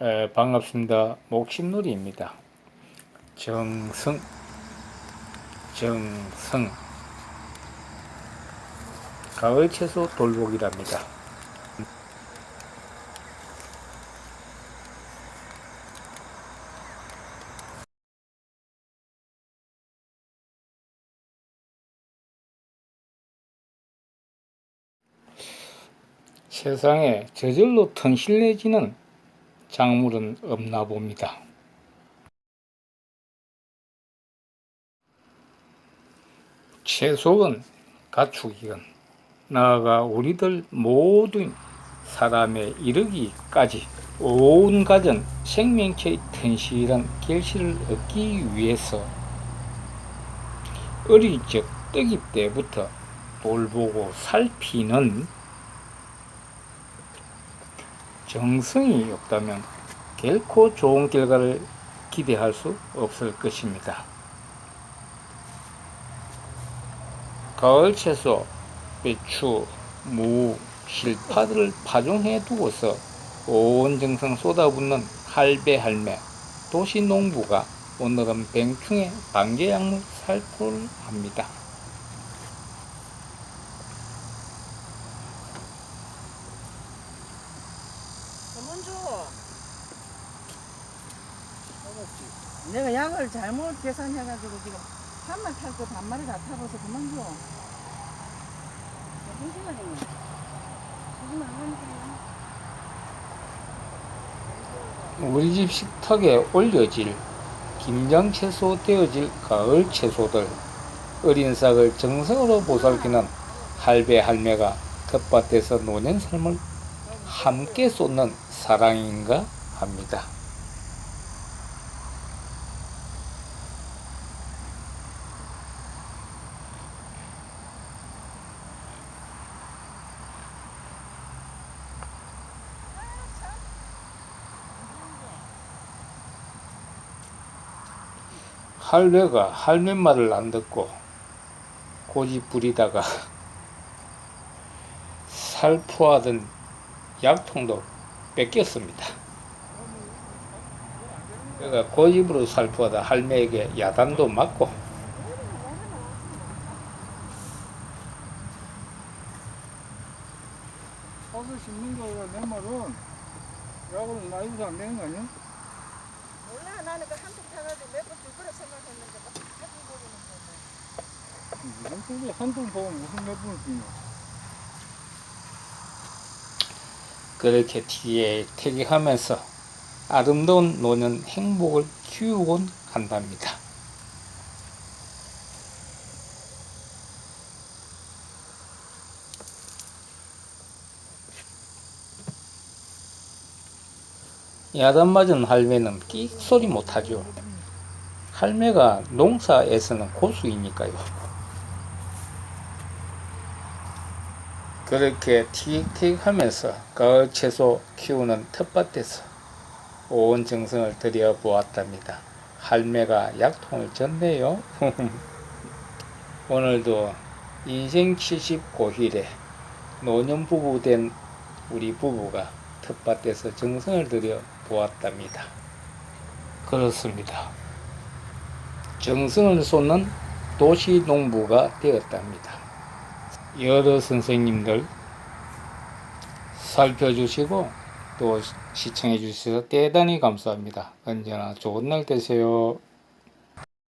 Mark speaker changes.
Speaker 1: 에, 반갑습니다. 목심놀이입니다. 정성, 정성. 가을 채소 돌보기랍니다. 세상에 저절로 튼실해지는 작물은 없나 봅니다. 채소건 가축이건 나아가 우리들 모든 사람의 이르기까지 온 가정 생명체의 튼실한 결실을 얻기 위해서 어릴 적 뜨기 때부터 돌보고 살피는 정성이 없다면 결코 좋은 결과를 기대할 수 없을 것입니다. 가을 채소, 배추, 무, 실파들을 파종해 두고서 온 정성 쏟아붓는 할배 할매, 도시 농부가 오늘은 병충해 방제 약물 살포를 합니다.
Speaker 2: 그만 줘. 내가 약을 잘못 계산해가지고 지금 반만 탈거 반마리 다 타봐서 그만 줘. 무슨 시간이냐? 지금 안 가니까.
Speaker 1: 우리 집 식탁에 올려질 김장 채소 되어질 가을 채소들 어린 싹을 정성으로 보살피는 할배 할매가 텃밭에서 노년 삶을 함께 쏟는 사랑인가 합니다. 할배가 할매 말을 안 듣고 고집 부리다가 살포하던 약통도 뺏겼습니다. 그러니까 고집으로 살포하다 할매에게 야단도 맞고
Speaker 3: 허스 심는 거가 내 말은 많이 줘서 안 되는 거 아니야?
Speaker 2: 몰라 나는 그 한통 타가지고 몇번줄 거라 생각했는데 막 해본 거는
Speaker 3: 무슨 소리 한통 보면 무슨 몇 분을 주냐?
Speaker 1: 그렇게 티격태격하면서 아름다운 노년 행복을 키우곤 한답니다. 야단 맞은 할매는 끽 소리 못하죠. 할매가 농사에서는 고수이니까요. 그렇게 티격태격하면서 가을 채소 키우는 텃밭에서 온 정성을 들여 보았답니다. 할매가 약통을 졌네요. 오늘도 인생 79일에 노년 부부 된 우리 부부가 텃밭에서 정성을 들여 보았답니다. 그렇습니다. 정성을 쏟는 도시 농부가 되었답니다. 여러 선생님들 살펴주시고 또 시청해 주셔서 대단히 감사합니다. 언제나 좋은 날 되세요.